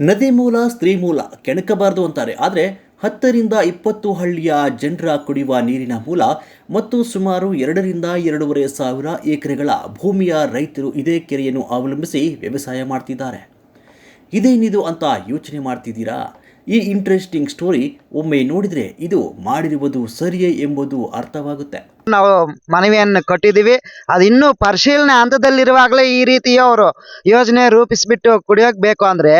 ನದಿ ಮೂಲ ಸ್ತ್ರೀ ಮೂಲ ಕೆಣಕಬಾರದು ಅಂತಾರೆ. ಆದರೆ ಹತ್ತರಿಂದ ಇಪ್ಪತ್ತು ಹಳ್ಳಿಯ ಜನರ ಕುಡಿಯುವ ನೀರಿನ ಮೂಲ ಮತ್ತು ಸುಮಾರು ಎರಡರಿಂದ ಎರಡೂವರೆ ಸಾವಿರ ಎಕರೆಗಳ ಭೂಮಿಯ ರೈತರು ಇದೇ ಕೆರೆಯನ್ನು ಅವಲಂಬಿಸಿ ವ್ಯವಸಾಯ ಮಾಡ್ತಿದ್ದಾರೆ. ಇದೇನಿದು ಅಂತ ಯೋಚನೆ ಮಾಡ್ತಿದ್ದೀರಾ? ಈ ಇಂಟ್ರೆಸ್ಟಿಂಗ್ ಸ್ಟೋರಿ ಒಮ್ಮೆ ನೋಡಿದರೆ ಇದು ಮಾಡಿರುವುದು ಸರಿಯೇ ಎಂಬುದು ಅರ್ಥವಾಗುತ್ತೆ. ನಾವು ಮನವಿಯನ್ನು ಕೊಟ್ಟಿದ್ದೀವಿ. ಅದು ಇನ್ನೂ ಪರಿಶೀಲನೆ ಹಂತದಲ್ಲಿರುವಾಗಲೇ ಈ ರೀತಿಯ ಅವರು ಯೋಜನೆ ರೂಪಿಸಿಬಿಟ್ಟು ಕುಡಿಯೋಕೆ ಬೇಕು ಅಂದ್ರೆ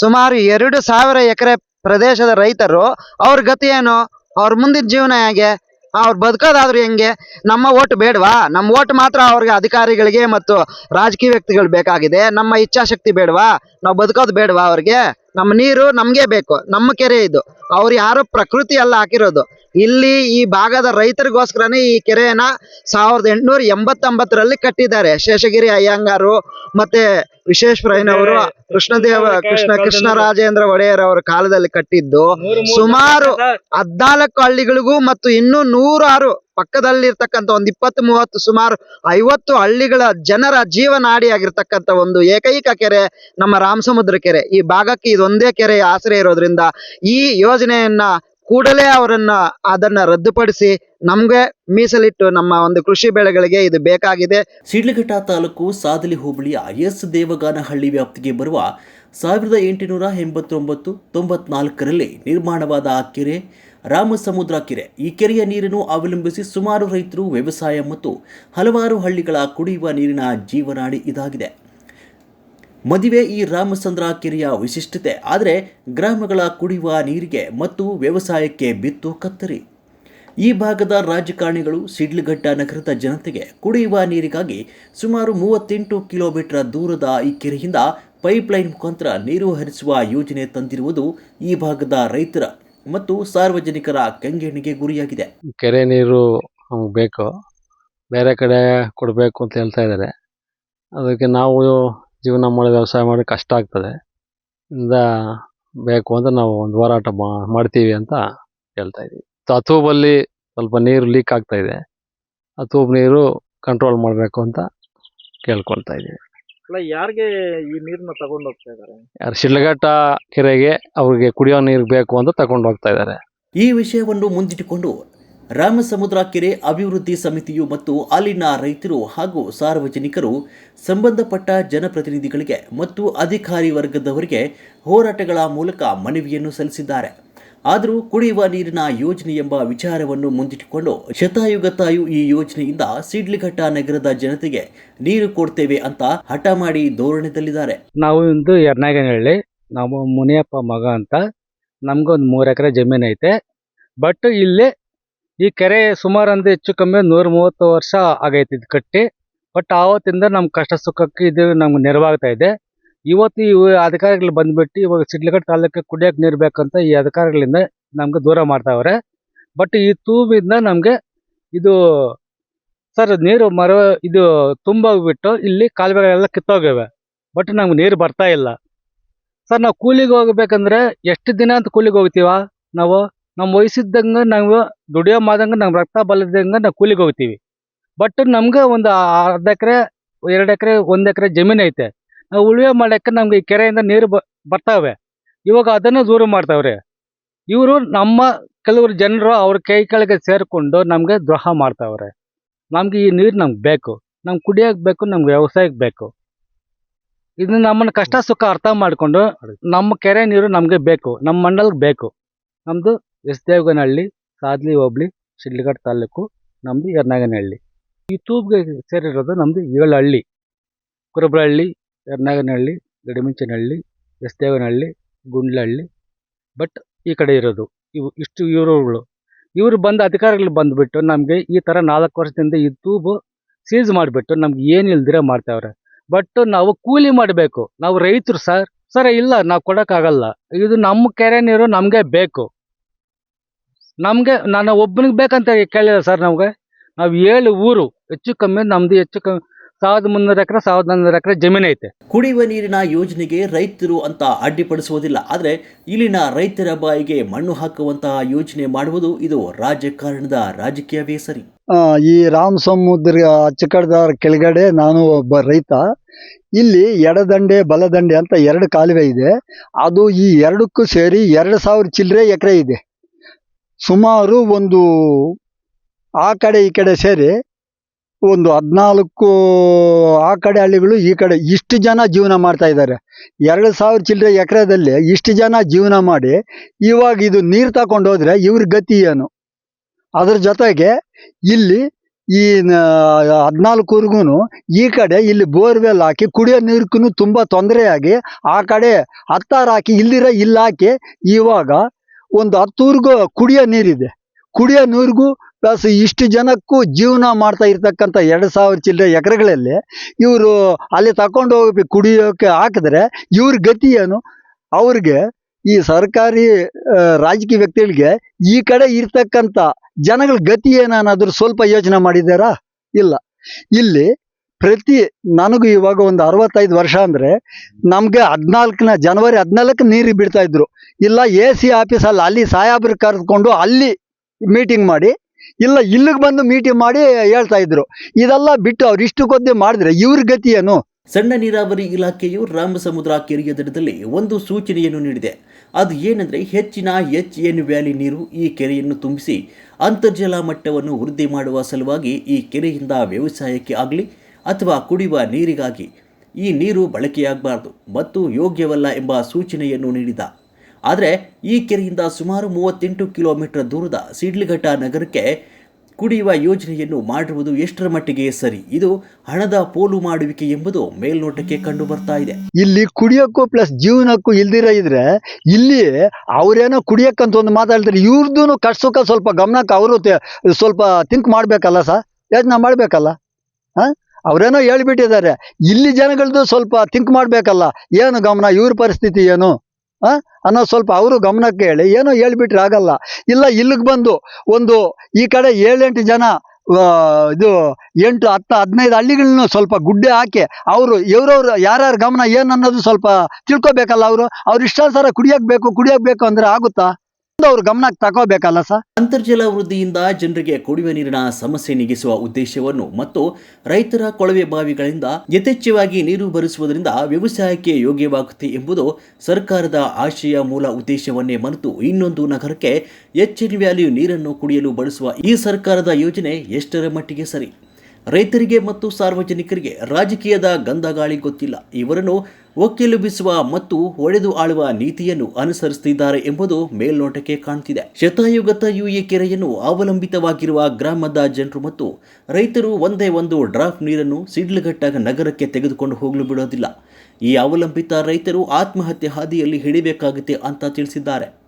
ಸುಮಾರು ಎರಡು ಸಾವಿರ ಎಕರೆ ಪ್ರದೇಶದ ರೈತರು ಅವ್ರ ಗತಿ ಏನು? ಅವ್ರ ಮುಂದಿನ ಜೀವನ ಹೇಗೆ? ಅವ್ರು ಬದುಕೋದಾದ್ರು ಹೆಂಗೆ? ನಮ್ಮ ಓಟ್ ಬೇಡವಾ? ನಮ್ಮ ಓಟ್ ಮಾತ್ರ ಅವ್ರಿಗೆ ಅಧಿಕಾರಿಗಳಿಗೆ ಮತ್ತು ರಾಜಕೀಯ ವ್ಯಕ್ತಿಗಳು ಬೇಕಾಗಿದೆ. ನಮ್ಮ ಇಚ್ಛಾಶಕ್ತಿ ಬೇಡವಾ? ನಾವು ಬದುಕೋದು ಬೇಡವಾ ಅವ್ರಿಗೆ? ನಮ್ಮ ನೀರು ನಮಗೆ ಬೇಕು, ನಮ್ಮ ಕೆರೆ ಇದು. ಅವ್ರು ಯಾರು ಪ್ರಕೃತಿ ಎಲ್ಲ ಹಾಕಿರೋದು. ಇಲ್ಲಿ ಈ ಭಾಗದ ರೈತರಿಗೋಸ್ಕರನೇ ಈ ಕೆರೆಯನ್ನ ಸಾವಿರದ ಎಂಟುನೂರ ಎಂಬತ್ತೊಂಬತ್ತರಲ್ಲಿ ಕಟ್ಟಿದ್ದಾರೆ. ಶೇಷಗಿರಿ, ಅಯ್ಯಂಗಾರು ಮತ್ತೆ ವಿಶ್ವೇಶ್ವರಯ್ಯನವರು ಕೃಷ್ಣದೇವ ಕೃಷ್ಣ ರಾಜೇಂದ್ರ ಒಡೆಯರ್ ಅವರ ಕಾಲದಲ್ಲಿ ಕಟ್ಟಿದ್ದು ಸುಮಾರು ಹದ್ನಾಲ್ಕು ಹಳ್ಳಿಗಳಿಗೂ ಮತ್ತು ಇನ್ನೂ ನೂರಾರು ಪಕ್ಕದಲ್ಲಿರ್ತಕ್ಕಂಥ ಒಂದು ಇಪ್ಪತ್ತು ಮೂವತ್ತು ಸುಮಾರು ಐವತ್ತು ಹಳ್ಳಿಗಳ ಜನರ ಜೀವನಾಡಿಯಾಗಿರ್ತಕ್ಕಂಥ ಒಂದು ಏಕೈಕ ಕೆರೆ ನಮ್ಮ ರಾಮಸಮುದ್ರ ಕೆರೆ. ಈ ಭಾಗಕ್ಕೆ ಇದೊಂದೇ ಕೆರೆ ಆಶ್ರಯ ಇರೋದ್ರಿಂದ ಈ ಯೋಜನೆಯನ್ನ ಕೂಡಲೇ ಅವರನ್ನ ಅದನ್ನ ರದ್ದುಪಡಿಸಿ ನಮ್ಗೆ ಮೀಸಲಿಟ್ಟು ನಮ್ಮ ಒಂದು ಕೃಷಿ ಬೆಳೆಗಳಿಗೆ ಇದು ಬೇಕಾಗಿದೆ. ಸಿಡ್ಲಘಟ್ಟ ತಾಲೂಕು ಸಾದಲಿ ಹೋಬಳಿಯ ಎಸ್ ದೇವಗಾನಹಳ್ಳಿ ವ್ಯಾಪ್ತಿಗೆ ಬರುವ ಸಾವಿರದ ಎಂಟುನೂರ ಎಂಬತ್ತೊಂಬತ್ತು ತೊಂಬತ್ನಾಲ್ಕರಲ್ಲಿ ನಿರ್ಮಾಣವಾದ ಆ ಕೆರೆ, ರಾಮಸಮುದ್ರ ಕೆರೆ. ಈ ಕೆರೆಯ ನೀರನ್ನು ಅವಲಂಬಿಸಿ ಸುಮಾರು ರೈತರು, ವ್ಯವಸಾಯ ಮತ್ತು ಹಲವಾರು ಹಳ್ಳಿಗಳ ಕುಡಿಯುವ ನೀರಿನ ಜೀವನಾಡಿ ಇದಾಗಿದೆ. ಮದುವೆ ಈ ರಾಮಚಂದ್ರ ಕೆರೆಯ ವಿಶಿಷ್ಟತೆ, ಆದರೆ ಗ್ರಾಮಗಳ ಕುಡಿಯುವ ನೀರಿಗೆ ಮತ್ತು ವ್ಯವಸಾಯಕ್ಕೆ ಬಿತ್ತು ಕತ್ತರಿ. ಈ ಭಾಗದ ರಾಜಕಾರಣಿಗಳು ಸಿಡ್ಲಘಟ್ಟ ನಗರದ ಜನತೆಗೆ ಕುಡಿಯುವ ನೀರಿಗಾಗಿ ಸುಮಾರು ಮೂವತ್ತೆಂಟು ಕಿಲೋಮೀಟರ್ ದೂರದ ಈ ಕೆರೆಯಿಂದ ಪೈಪ್ಲೈನ್ ಮುಖಾಂತರ ನೀರು ಹರಿಸುವ ಯೋಜನೆ ತಂದಿರುವುದು ಈ ಭಾಗದ ರೈತರ ಮತ್ತು ಸಾರ್ವಜನಿಕರ ಕಂಗೆಣಿಗೆ ಗುರಿಯಾಗಿದೆ. ಕೆರೆ ನೀರು ಬೇಕು, ಬೇರೆ ಕಡೆ ಕೊಡಬೇಕು ಅಂತ ಹೇಳ್ತಾ ಇದ್ದಾರೆ. ಅದಕ್ಕೆ ನಾವು ಜೀವನ ಮಾಡಿ ವ್ಯವಸಾಯ ಮಾಡಿ ಕಷ್ಟ ಆಗ್ತದೆ. ಇಂದ ಬೇಕು ಅಂತ ನಾವು ಒಂದು ಹೋರಾಟ ಮಾಡ್ತೀವಿ ಅಂತ ಹೇಳ್ತಾ ಇದ್ದೀವಿ. ತೂಬಲ್ಲಿ ಸ್ವಲ್ಪ ನೀರು ಲೀಕ್ ಆಗ್ತಾ ಇದೆ. ಆ ತೂಬ್ ನೀರು ಕಂಟ್ರೋಲ್ ಮಾಡಬೇಕು ಅಂತ ಕೇಳ್ಕೊಳ್ತಾ ಇದ್ದೀವಿ. ಅಲ್ಲ ಯಾರಿಗೆ ಈ ನೀರನ್ನ ತಗೊಂಡು ಹೋಗ್ತಾ ಇದ್ದಾರೆ? ಯಾರು ಶಿಡ್ಲಘಟ್ಟ ಕೆರೆಗೆ ಅವ್ರಿಗೆ ಕುಡಿಯೋ ನೀರು ಬೇಕು ಅಂತ ತಗೊಂಡು ಹೋಗ್ತಾ ಇದ್ದಾರೆ. ಈ ವಿಷಯವನ್ನು ಮುಂದಿಟ್ಟುಕೊಂಡು ರಾಮಸಮುದ್ರ ಕೆರೆ ಅಭಿವೃದ್ಧಿ ಸಮಿತಿಯು ಮತ್ತು ಅಲ್ಲಿನ ರೈತರು ಹಾಗೂ ಸಾರ್ವಜನಿಕರು ಸಂಬಂಧಪಟ್ಟ ಜನಪ್ರತಿನಿಧಿಗಳಿಗೆ ಮತ್ತು ಅಧಿಕಾರಿ ವರ್ಗದವರಿಗೆ ಹೋರಾಟಗಳ ಮೂಲಕ ಮನವಿಯನ್ನು ಸಲ್ಲಿಸಿದ್ದಾರೆ. ಆದರೂ ಕುಡಿಯುವ ನೀರಿನ ಯೋಜನೆ ಎಂಬ ವಿಚಾರವನ್ನು ಮುಂದಿಟ್ಟುಕೊಂಡು ಶತಾಯುಗತಾಯು ಈ ಯೋಜನೆಯಿಂದ ಸಿಡ್ಲಿಘಟ್ಟ ನಗರದ ಜನತೆಗೆ ನೀರು ಕೊಡ್ತೇವೆ ಅಂತ ಹಠ ಮಾಡಿ ಧೋರಣೆದಲ್ಲಿದ್ದಾರೆ. ನಾವು ಇಂದು ಎರ್ನಾಗನಹಳ್ಳಿ, ನಾವು ಮುನಿಯಪ್ಪ ಮಗ ಅಂತ. ನಮ್ಗೊಂದು ಮೂರು ಎಕರೆ ಜಮೀನು ಐತೆ ಬಟ್ ಇಲ್ಲಿ ಈ ಕೆರೆ ಸುಮಾರು ಅಂದ್ರೆ ಹೆಚ್ಚು ಕಮ್ಮಿ ನೂರ ಮೂವತ್ತು ವರ್ಷ ಆಗೈತೆ ಇದು ಕಟ್ಟಿ. ಬಟ್ ಆವತ್ತಿಂದ ನಮ್ಮ ಕಷ್ಟ ಸುಖಕ್ಕೆ ಇದು ನಮ್ಗೆ ನೆರವಾಗ್ತಾ ಇದೆ. ಇವತ್ತು ಈ ಅಧಿಕಾರಿಗಳು ಬಂದ್ಬಿಟ್ಟು ಇವಾಗ ಸಿಡ್ಲಘಟ್ಟ ತಾಲೂಕಿಗೆ ಕುಡಿಯೋಕೆ ನೀರು ಬೇಕಂತ ಈ ಅಧಿಕಾರಿಗಳಿಂದ ನಮ್ಗೆ ದೂರ ಮಾಡ್ತಾವ್ರೆ. ಬಟ್ ಈ ತೂಬಿಂದ ನಮಗೆ ಇದು ಸರ್ ನೀರು ಮರ ಇದು ತುಂಬೋಗ್ಬಿಟ್ಟು ಇಲ್ಲಿ ಕಾಲುವೆಗಳೆಲ್ಲ ಕಿತ್ತೋಗಿವೆ. ಬಟ್ ನಮ್ಗೆ ನೀರು ಬರ್ತಾ ಇಲ್ಲ. ಸರ್ ನಾವು ಕೂಲಿಗೆ ಹೋಗ್ಬೇಕಂದ್ರೆ ಎಷ್ಟು ದಿನ ಅಂತ ಕೂಲಿಗೆ ಹೋಗ್ತೀವ ನಾವು? ನಮ್ಮ ವಯಸ್ಸಿದ್ದಂಗೆ ನಾವು ದುಡಿಯೋ ಮಾದಂಗೆ ನಮ್ಮ ರಕ್ತ ಬಲದಂಗೆ ನಾವು ಕೂಲಿಗೆ ಹೋಗ್ತೀವಿ. ಬಟ್ ನಮ್ಗೆ ಒಂದು ಅರ್ಧ ಎಕರೆ ಎರಡು ಎಕರೆ ಒಂದು ಎಕರೆ ಜಮೀನು ಐತೆ. ನಾವು ಉಳುವೆ ಮಾಡೋಕ್ಕೆ ನಮ್ಗೆ ಈ ಕೆರೆಯಿಂದ ನೀರು ಬ ಬರ್ತಾವೆ. ಇವಾಗ ಅದನ್ನು ದೂರ ಮಾಡ್ತಾವ್ರೆ. ಇವರು ನಮ್ಮ ಕೆಲವರು ಜನರು ಅವ್ರ ಕೈ ಕೆಳಗೆ ಸೇರಿಕೊಂಡು ನಮಗೆ ದ್ರೋಹ ಮಾಡ್ತಾವ್ರೆ. ನಮ್ಗೆ ಈ ನೀರು ನಮ್ಗೆ ಬೇಕು. ನಮ್ಗೆ ಕುಡಿಯೋಕೆ ಬೇಕು ನಮ್ಗೆ ವ್ಯವಸಾಯಕ್ಕೆ ಬೇಕು. ಇದನ್ನ ನಮ್ಮನ್ನ ಕಷ್ಟ ಸುಖ ಅರ್ಥ ಮಾಡಿಕೊಂಡು ನಮ್ಮ ಕೆರೆ ನೀರು ನಮಗೆ ಬೇಕು. ನಮ್ಮ ಮಂಡಲ್ಗೆ ಬೇಕು. ನಮ್ಮದು ಎಸ್ ದೇವಗನಹಳ್ಳಿ ಸಾದ್ಲಿ ಹೋಬ್ಳಿ, ಶಿಡ್ಲಘಟ್ಟ ತಾಲೂಕು ನಮ್ಮದು ಎರ್ನಾಗನಹಳ್ಳಿ. ಈ ತೂಬ್ಗೆ ಸೇರಿರೋದು ನಮ್ಮದು ಏಳು ಹಳ್ಳಿ ಕುರುಬ್ರಹಳ್ಳಿ, ಎರ್ನಾಗನಹಳ್ಳಿ, ಗಡಿಮಿಂಚನಹಳ್ಳಿ ಎಸ್ ದೇವನಹಳ್ಳಿ ಗುಂಡ್ಲಹಳ್ಳಿ. ಬಟ್ ಈ ಕಡೆ ಇರೋದು. ಇವು ಇಷ್ಟು ಇವರುಗಳು ಇವರು ಬಂದ ಅಧಿಕಾರಿಗಳು ಬಂದುಬಿಟ್ಟು ನಮಗೆ ಈ ಥರ ನಾಲ್ಕು ವರ್ಷದಿಂದ ಈ ತೂಬು ಸೀಸ್ ಮಾಡಿಬಿಟ್ಟು ನಮ್ಗೆ ಏನು ಇಲ್ದಿರ ಮಾಡ್ತಾವ್ರೆ. ಬಟ್ ನಾವು ಕೂಲಿ ಮಾಡಬೇಕು. ನಾವು ರೈತರು ಸರ್. ಸರ್ ಇಲ್ಲ, ನಾವು ಕೊಡೋಕ್ಕಾಗಲ್ಲ. ಇದು ನಮ್ಮ ಕೆರೆ ನೀರು ನಮಗೆ ಬೇಕು. ನಮಗೆ ನಾನು ಒಬ್ಬನಿಗೆ ಬೇಕಂತ ಕೇಳಿಲ್ಲ ಸರ್ ನಮಗೆ. ನಾವು ಏಳು ಊರು ಹೆಚ್ಚು ಕಮ್ಮಿ ನಮ್ದು ಹೆಚ್ಚು ಕಮ್ಮಿ ಸಾವಿರದ ಮುನ್ನೂರು ಎಕರೆ ಸಾವಿರದ ನಾನ್ನೂರು ಎಕರೆ ಜಮೀನು ಐತೆ. ಕುಡಿಯುವ ನೀರಿನ ಯೋಜನೆಗೆ ರೈತರು ಅಂತ ಅಡ್ಡಿಪಡಿಸುವುದಿಲ್ಲ ಆದರೆ ಇಲ್ಲಿನ ರೈತರ ಬಾಯಿಗೆ ಮಣ್ಣು ಹಾಕುವಂತಹ ಯೋಜನೆ ಮಾಡುವುದು ಇದು ರಾಜಕಾರಣದ ರಾಜಕೀಯವೇ ಸರಿ. ಈ ರಾಮ ಸಮುದ್ರ ಅಚ್ಚುಕಡ್ದ ಕೆಳಗಡೆ ನಾನು ಒಬ್ಬ ರೈತ. ಇಲ್ಲಿ ಎಡದಂಡೆ ಬಲದಂಡೆ ಅಂತ ಎರಡು ಕಾಲುವೆ ಇದೆ. ಅದು ಈ ಎರಡಕ್ಕೂ ಸೇರಿ ಎರಡು ಸಾವಿರ ಚಿಲ್ಲರೆ ಎಕರೆ ಇದೆ. ಸುಮಾರು ಒಂದು ಆ ಕಡೆ ಈ ಕಡೆ ಸೇರಿ ಒಂದು ಹದಿನಾಲ್ಕು ಆ ಕಡೆ ಹಳ್ಳಿಗಳು ಈ ಕಡೆ ಇಷ್ಟು ಜನ ಜೀವನ ಮಾಡ್ತಾ ಇದ್ದಾರೆ. ಎರಡು ಸಾವಿರ ಚಿಲ್ಲರೆ ಎಕರೆದಲ್ಲಿ ಇಷ್ಟು ಜನ ಜೀವನ ಮಾಡಿ ಇವಾಗ ಇದು ನೀರು ತಗೊಂಡು ಹೋದ್ರೆ ಇವ್ರ ಗತಿ ಏನು? ಅದ್ರ ಜೊತೆಗೆ ಇಲ್ಲಿ ಈ ಹದಿನಾಲ್ಕೂರ್ಗು ಈ ಕಡೆ ಇಲ್ಲಿ ಬೋರ್ವೆಲ್ ಹಾಕಿ ಕುಡಿಯೋ ನೀರ್ಗೂ ತುಂಬ ತೊಂದರೆಯಾಗಿ ಆ ಕಡೆ ಹತ್ತಾರು ಹಾಕಿ ಇಲ್ಲಿರೋ ಇಲ್ಲಿ ಹಾಕಿ ಇವಾಗ ಒಂದು ಹತ್ತೂರಿಗೂ ಕುಡಿಯೋ ನೀರಿದೆ. ಕುಡಿಯೋ ನೀರಿಗೂ ಪ್ಲಸ್ ಇಷ್ಟು ಜನಕ್ಕೂ ಜೀವನ ಮಾಡ್ತಾ ಇರ್ತಕ್ಕಂಥ ಎರಡು ಸಾವಿರ ಚಿಲ್ಲರೆ ಎಕರೆಗಳಲ್ಲಿ ಇವರು ಅಲ್ಲಿ ತಗೊಂಡು ಹೋಗಿ ಕುಡಿಯೋಕ್ಕೆ ಹಾಕಿದ್ರೆ ಇವ್ರ ಗತಿ ಏನು? ಅವ್ರಿಗೆ ಈ ಸರ್ಕಾರಿ ರಾಜಕೀಯ ವ್ಯಕ್ತಿಗಳಿಗೆ ಈ ಕಡೆ ಇರ್ತಕ್ಕಂಥ ಜನಗಳ ಗತಿ ಏನನ್ನಾದ್ರೂ ಸ್ವಲ್ಪ ಯೋಚನೆ ಮಾಡಿದ್ದಾರಾ ಇಲ್ಲ. ಇಲ್ಲಿ ಪ್ರತಿ ನನಗೂ ಇವಾಗ ಒಂದು ಅರವತ್ತೈದು ವರ್ಷ ಅಂದರೆ ನಮಗೆ ಹದಿನಾಲ್ಕನ, ಜನವರಿ ಹದಿನಾಲ್ಕು ನೀರು ಬಿಡ್ತಾ ಇದ್ರು. ಇಲ್ಲ ಎ ಸಿ ಆಫೀಸಲ್ಲಿ ಅಲ್ಲಿ ಸಾಹೇಬ್ರು ಕರೆದುಕೊಂಡು ಅಲ್ಲಿ ಮೀಟಿಂಗ್ ಮಾಡಿ, ಇಲ್ಲ ಇಲ್ಲಿಗೆ ಬಂದು ಮೀಟಿಂಗ್ ಮಾಡಿ ಹೇಳ್ತಾ ಇದ್ರು. ಇದೆಲ್ಲ ಬಿಟ್ಟು ಅವ್ರು ಇಷ್ಟು ಮಾಡಿದ್ರೆ ಇವ್ರ ಗತಿ ಸಣ್ಣ ನೀರಾವರಿ ಇಲಾಖೆಯು ರಾಮಸಮುದ್ರ ಕೆರೆಯ ದಡದಲ್ಲಿ ಒಂದು ಸೂಚನೆಯನ್ನು ನೀಡಿದೆ. ಅದು ಏನಂದರೆ ಹೆಚ್ಚಿನ ಎಚ್ ಎನ್ ವ್ಯಾಲಿ ನೀರು ಈ ಕೆರೆಯನ್ನು ತುಂಬಿಸಿ ಅಂತರ್ಜಲ ಮಟ್ಟವನ್ನು ವೃದ್ಧಿ ಮಾಡುವ ಸಲುವಾಗಿ ಈ ಕೆರೆಯಿಂದ ವ್ಯವಸಾಯಕ್ಕೆ ಆಗಲಿ ಅಥವಾ ಕುಡಿಯುವ ನೀರಿಗಾಗಿ ಈ ನೀರು ಬಳಕೆಯಾಗಬಾರದು ಮತ್ತು ಯೋಗ್ಯವಲ್ಲ ಎಂಬ ಸೂಚನೆಯನ್ನು ನೀಡಿದ. ಆದರೆ ಈ ಕೆರೆಯಿಂದ ಸುಮಾರು ಮೂವತ್ತೆಂಟು ಕಿಲೋಮೀಟರ್ ದೂರದ ಸಿಡ್ಲಘಟ್ಟ ನಗರಕ್ಕೆ ಕುಡಿಯುವ ಯೋಜನೆಯನ್ನು ಮಾಡಿರುವುದು ಎಷ್ಟರ ಮಟ್ಟಿಗೆ ಸರಿ? ಇದು ಹಣದ ಪೋಲು ಮಾಡುವಿಕೆ ಎಂಬುದು ಮೇಲ್ನೋಟಕ್ಕೆ ಕಂಡು ಬರ್ತಾ ಇದೆ. ಇಲ್ಲಿ ಕುಡಿಯೋಕ್ಕೂ ಪ್ಲಸ್ ಜೀವನಕ್ಕೂ ಇಲ್ದಿರ ಇದ್ರೆ ಇಲ್ಲಿ ಅವ್ರೇನೋ ಕುಡಿಯಕ್ಕಂತ ಒಂದು ಮಾತಾಡ್ತಾರೆ ಇವ್ರದ್ದು ಕಷ್ಟ ಸುಖ ಸ್ವಲ್ಪ ಗಮನಕ್ಕೆ ಅವರು ಸ್ವಲ್ಪ ಥಿಂಕ್ ಮಾಡಬೇಕಲ್ಲ ಸರ್ ಯೋಜನೆ ಮಾಡಬೇಕಲ್ಲ? ಹಾಂ? ಅವರೇನೋ ಹೇಳ್ಬಿಟ್ಟಿದ್ದಾರೆ, ಇಲ್ಲಿ ಜನಗಳದ್ದು ಸ್ವಲ್ಪ ಥಿಂಕ್ ಮಾಡಬೇಕಲ್ಲ, ಏನು ಗಮನ, ಇವ್ರ ಪರಿಸ್ಥಿತಿ ಏನು? ಅನ್ನೋ ಸ್ವಲ್ಪ ಅವರು ಗಮನಕ್ಕೆ ಹೇಳಿ. ಏನೋ ಹೇಳ್ಬಿಟ್ರೆ ಆಗಲ್ಲ. ಇಲ್ಲ, ಇಲ್ಲಿಗೆ ಬಂದು ಒಂದು ಈ ಕಡೆ ಏಳೆಂಟು ಜನ ಇದು ಎಂಟು, ಹತ್ತು, ಹದಿನೈದು ಹಳ್ಳಿಗಳನ್ನ ಸ್ವಲ್ಪ ಗುಡ್ಡೆ ಹಾಕಿ ಅವರು ಇವ್ರವ್ರು ಯಾರ್ಯಾರ ಗಮನ ಏನು ಅನ್ನೋದು ಸ್ವಲ್ಪ ತಿಳ್ಕೊಬೇಕಲ್ಲ ಅವರು. ಅವ್ರು ಇಷ್ಟಾನುಸಾರ ಕುಡಿಯೋಕೆ ಬೇಕು ಕುಡಿಯೋಕೆ ಬೇಕು ಅಂದ್ರೆ ಆಗುತ್ತಾ? ಅವ್ರ ಗಮನಕ್ಕೆ ತಗೋಬೇಕಲ್ಲ ಸರ್? ಅಂತರ್ಜಲ ವೃದ್ಧಿಯಿಂದ ಜನರಿಗೆ ಕುಡಿಯುವ ನೀರಿನ ಸಮಸ್ಯೆ ನೀಗಿಸುವ ಉದ್ದೇಶವನ್ನು ಮತ್ತು ರೈತರ ಕೊಳವೆ ಬಾವಿಗಳಿಂದ ಯಥೇಚ್ಛವಾಗಿ ನೀರು ಬರಿಸುವುದರಿಂದ ವ್ಯವಸಾಯಕ್ಕೆ ಯೋಗ್ಯವಾಗುತ್ತೆ ಎಂಬುದು ಸರ್ಕಾರದ ಆಶಯ ಮೂಲ ಉದ್ದೇಶವನ್ನೇ ಮರೆತು ಇನ್ನೊಂದು ನಗರಕ್ಕೆ ಹೆಚ್ಚಿನ ವ್ಯಾಲ್ಯೂ ನೀರನ್ನು ಕುಡಿಯಲು ಬಳಸುವ ಈ ಸರ್ಕಾರದ ಯೋಜನೆ ಎಷ್ಟರ ಮಟ್ಟಿಗೆ ಸರಿ? ರೈತರಿಗೆ ಮತ್ತು ಸಾರ್ವಜನಿಕರಿಗೆ ರಾಜಕೀಯದ ಗಂಧಗಾಳಿ ಗೊತ್ತಿಲ್ಲ. ಇವರನ್ನು ಒಕ್ಕೆಲುಬಿಸುವ ಮತ್ತು ಒಡೆದು ಆಳುವ ನೀತಿಯನ್ನು ಅನುಸರಿಸುತ್ತಿದ್ದಾರೆ ಎಂಬುದು ಮೇಲ್ನೋಟಕ್ಕೆ ಕಾಣ್ತಿದೆ. ಶತಾಯುಗತಯು ಈ ಕೆರೆಯನ್ನು ಅವಲಂಬಿತವಾಗಿರುವ ಗ್ರಾಮದ ಜನರು ಮತ್ತು ರೈತರು ಒಂದೇ ಒಂದು ಡ್ರಾಫ್ಟ್ ನೀರನ್ನು ಸಿಡ್ಲಘಟ್ಟ ನಗರಕ್ಕೆ ತೆಗೆದುಕೊಂಡು ಹೋಗಲು ಬಿಡೋದಿಲ್ಲ. ಈ ಅವಲಂಬಿತ ರೈತರು ಆತ್ಮಹತ್ಯೆ ಹಾದಿಯಲ್ಲಿ ಹಿಡಿಬೇಕಾಗುತ್ತೆ ಅಂತ ತಿಳಿಸಿದ್ದಾರೆ.